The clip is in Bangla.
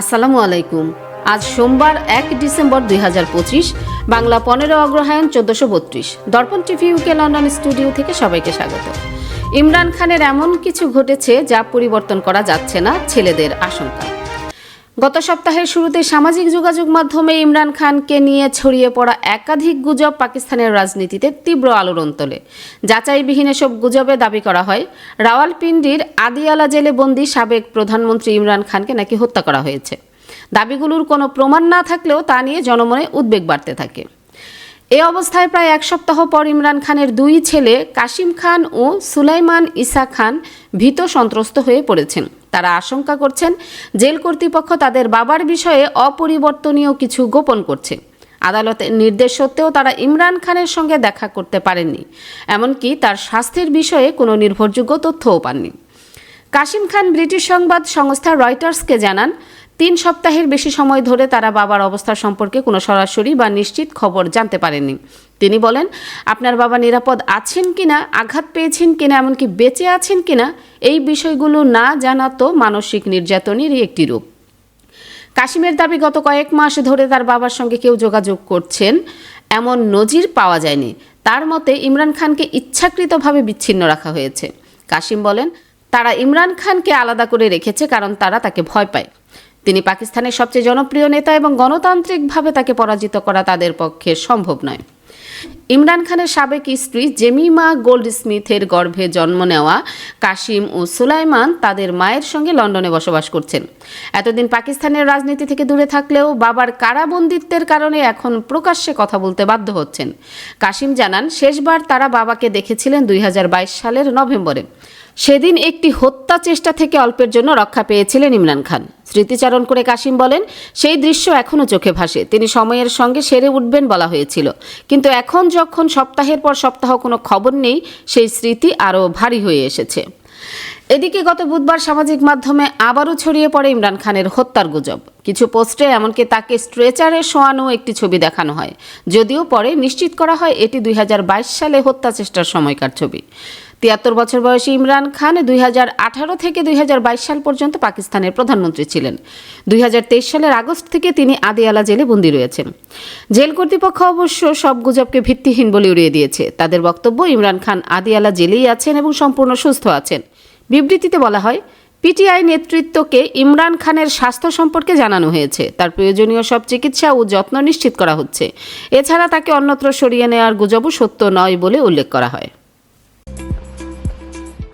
আসসালামু আলাইকুম। আজ সোমবার এক ডিসেম্বর দুই হাজার পঁচিশ, বাংলা পনেরো অগ্রহায়ণ চোদ্দশো বত্রিশ। দর্পণ টিভি ইউকে লন্ডন স্টুডিও থেকে সবাইকে স্বাগত। ইমরান খানের এমন কিছু ঘটেছে যা পরিবর্তন করা যাচ্ছে না ছেলেদের আশঙ্কা। গত সপ্তাহের শুরুতে সামাজিক যোগাযোগ মাধ্যমে ইমরান খানকে নিয়ে ছড়িয়ে পড়া একাধিক গুজব পাকিস্তানের রাজনীতিতে তীব্র আলোড়ন তোলে। যাচাইবিহীন এসব গুজবে দাবি করা হয়, রাওয়ালপিন্ডির আদিয়ালা জেলে বন্দি সাবেক প্রধানমন্ত্রী ইমরান খানকে নাকি হত্যা করা হয়েছে। দাবিগুলোর কোনো প্রমাণ না থাকলেও তা নিয়ে জনমনে উদ্বেগ বাড়তে থাকে। এ অবস্থায় প্রায় এক সপ্তাহ পর ইমরান খানের দুই ছেলে কাশিম খান ও সুলাইমান ইসা খান ভীত সন্ত্রস্ত হয়ে পড়েছেন। তারা আশঙ্কা করছেন জেল কর্তৃপক্ষ তাদের বাবার বিষয়ে অপরিবর্তনীয় কিছু গোপন করছে। আদালতের নির্দেশ সত্ত্বেও তারা ইমরান খানের সঙ্গে দেখা করতে পারেননি। এমনকি তার স্বাস্থ্যের বিষয়ে কোনো নির্ভরযোগ্য তথ্যও পাননি। কাশিম খান ব্রিটিশ সংবাদ সংস্থা রয়টার্সকে জানান তিন সপ্তাহের বেশি সময় ধরে তারা বাবার অবস্থা সম্পর্কে কোনো সরাসরি বা নিশ্চিত খবর জানতে পারেননি। তিনি বলেন, আপনার বাবা নিরাপদ আছেন কিনা, আঘাত পেয়েছেন কিনা, এমনকি বেঁচে আছেন কিনা, এই বিষয়গুলো না জানা তো মানসিক নির্যাতনেরই একটি রূপ। কাশিমের দাবি, গত কয়েক মাস ধরে তার বাবার সঙ্গে কেউ যোগাযোগ করছেন, এমন নজির পাওয়া যায়নি। তার মতে, ইমরান খানকে ইচ্ছাকৃতভাবে বিচ্ছিন্ন রাখা হয়েছে। কাশিম বলেন, তারা ইমরান খানকে আলাদা করে রেখেছে কারণ তারা তাকে ভয় পায়। তিনি পাকিস্তানের সবচেয়ে জনপ্রিয় নেতা এবং গণতান্ত্রিকভাবে তাকে পরাজিত করা তাদের পক্ষে সম্ভব নয়। ইমরান খানের সাবেক স্ত্রী জেমিমা গোল্ড স্মিথের গর্ভে জন্ম নেওয়া কাশিম ও সুলাইমান তাদের মায়ের সঙ্গে লন্ডনে বসবাস করছেন। এতদিন পাকিস্তানের রাজনীতি থেকে দূরে থাকলেও বাবার কারাবন্দিত্বের কারণে এখন প্রকাশ্যে কথা বলতে বাধ্য হচ্ছেন। কাশিম জানান, শেষবার তারা বাবাকে দেখেছিলেন দুই হাজার বাইশ সালের নভেম্বরে। সেদিন একটি হত্যা চেষ্টা থেকে অল্পের জন্য রক্ষা পেয়েছিলেন ইমরান খান। স্মৃতিচারণ করে কাশিম বলেন, সেই দৃশ্য এখনও চোখে ভাসে। তিনি সময়ের সঙ্গে সেরে উঠবেন বলা হয়েছিল। কিন্তু এখন যখন সপ্তাহের পর সপ্তাহ কোনো খবর নেই, সেই স্মৃতি আরও ভারী হয়ে এসেছে। এদিকে গত বুধবার সামাজিক মাধ্যমে আবারও ছড়িয়ে পড়ে ইমরান খানের হত্যার গুজব। কিছু পোস্টে এমনকি তাকে স্ট্রেচারে শোয়ানো একটি ছবি দেখানো হয়। যদিও পরে নিশ্চিত করা হয় এটি দুই হাজার বাইশ সালে হত্যা চেষ্টার সময়কার ছবি। তিয়াত্তর বছর বয়সী ইমরান খান দুই হাজার আঠারো থেকে দুই হাজার বাইশ সাল পর্যন্ত পাকিস্তানের প্রধানমন্ত্রী ছিলেন। দুই হাজার তেইশ সালের আগস্ট থেকে তিনি আদিয়ালা জেলে বন্দী রয়েছেন। জেল কর্তৃপক্ষ অবশ্য সব গুজবকে ভিত্তিহীন বলে উড়িয়ে দিয়েছে। তাদের বক্তব্য, ইমরান খান আদিয়ালা জেলেই আছেন এবং সম্পূর্ণ সুস্থ আছেন। বিবৃতিতে বলা হয়, পিটিআই নেতৃত্বকে ইমরান খানের স্বাস্থ্য সম্পর্কে জানানো হয়েছে। তার প্রয়োজনীয় সব চিকিৎসা ও যত্ন নিশ্চিত করা হচ্ছে। এছাড়া তাকে অন্যত্র সরিয়ে নেওয়ার গুজবও সত্য নয় বলে উল্লেখ করা হয়।